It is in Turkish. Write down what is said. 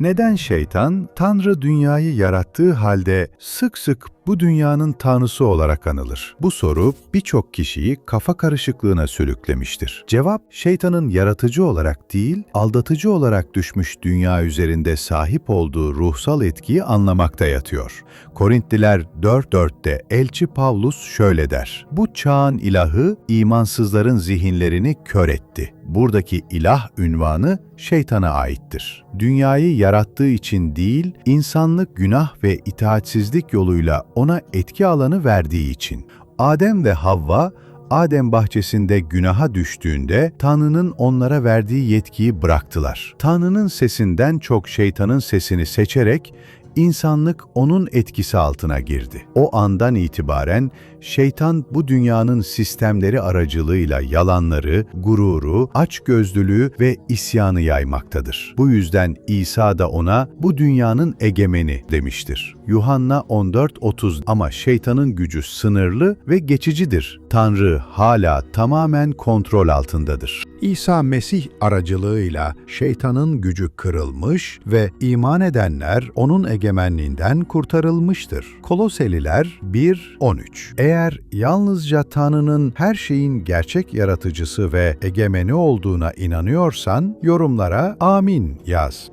Neden şeytan, Tanrı dünyayı yarattığı halde sık sık bu dünyanın tanrısı olarak anılır? Bu soru birçok kişiyi kafa karışıklığına sürüklemiştir. Cevap, şeytanın yaratıcı olarak değil, aldatıcı olarak düşmüş dünya üzerinde sahip olduğu ruhsal etkiyi anlamakta yatıyor. Korintliler 4.4'te elçi Pavlus şöyle der, Bu çağın ilahı imansızların zihinlerini kör etti. Buradaki ilah ünvanı şeytana aittir. Dünyayı yarattığı için değil, insanlık günah ve itaatsizlik yoluyla ona etki alanı verdiği için. Adem ve Havva, Adem bahçesinde günaha düştüğünde Tanrı'nın onlara verdiği yetkiyi bıraktılar. Tanrı'nın sesinden çok şeytanın sesini seçerek insanlık onun etkisi altına girdi. O andan itibaren şeytan bu dünyanın sistemleri aracılığıyla yalanları, gururu, açgözlülüğü ve isyanı yaymaktadır. Bu yüzden İsa da ona bu dünyanın egemeni demiştir. Yuhanna 14.30 ama şeytanın gücü sınırlı ve geçicidir. Tanrı hala tamamen kontrol altındadır. İsa Mesih aracılığıyla şeytanın gücü kırılmış ve iman edenler onun egemenliğinden kurtarılmıştır. Koloseliler 1.13 Eğer yalnızca Tanrı'nın her şeyin gerçek yaratıcısı ve egemeni olduğuna inanıyorsan yorumlara amin yaz.